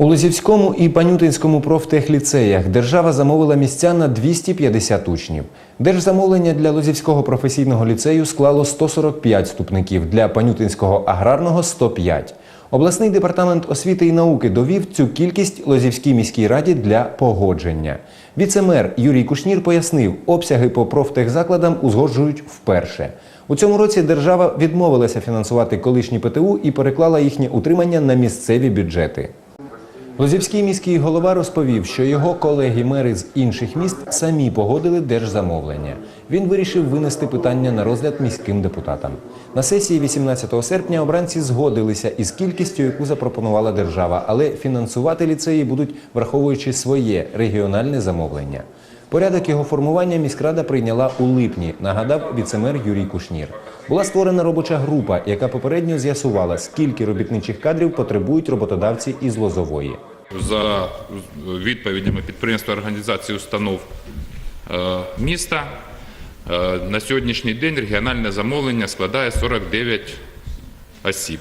У Лозівському і Панютинському профтехліцеях держава замовила місця на 250 учнів. Держзамовлення для Лозівського професійного ліцею склало 145 вступників, для Панютинського аграрного 105. Обласний департамент освіти і науки довів цю кількість Лозівській міській раді для погодження. Віцемер Юрій Кушнір пояснив, обсяги по профтехзакладам узгоджують вперше. У цьому році держава відмовилася фінансувати колишні ПТУ і переклала їхнє утримання на місцеві бюджети. Лозівський міський голова розповів, що його колеги-мери з інших міст самі погодили держзамовлення. Він вирішив винести питання на розгляд міським депутатам. На сесії 18 серпня обранці згодилися із кількістю, яку запропонувала держава, але фінансувати ліцеї будуть враховуючи своє регіональне замовлення. Порядок його формування міськрада прийняла у липні, нагадав віцемер Юрій Кушнір. Була створена робоча група, яка попередньо з'ясувала, скільки робітничих кадрів потребують роботодавці із Лозової. за відповідями підприємств, організацій, установ е, міста. е, На сьогоднішній день регіональне замовлення складає 49 осіб.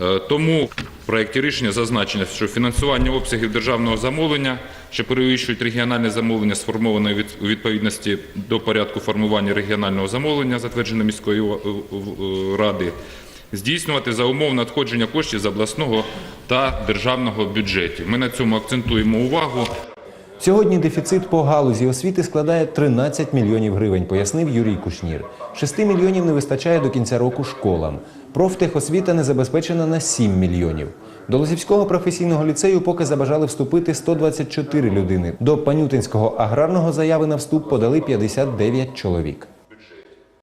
Е, Тому в проєкті рішення зазначено, що фінансування обсягів державного замовлення, що перевищують регіональне замовлення, сформоване у відповідності до порядку формування регіонального замовлення, затверджене міською е, е, ради, здійснювати за умов надходження коштів з обласного та державного бюджетів. Ми на цьому акцентуємо увагу. Сьогодні дефіцит по галузі освіти складає 13 мільйонів гривень, пояснив Юрій Кушнір. 6 мільйонів не вистачає до кінця року школам. Профтехосвіта не забезпечена на 7 мільйонів. До Лозівського професійного ліцею поки забажали вступити 124 людини. До Панютинського аграрного заяви на вступ подали 59 чоловік.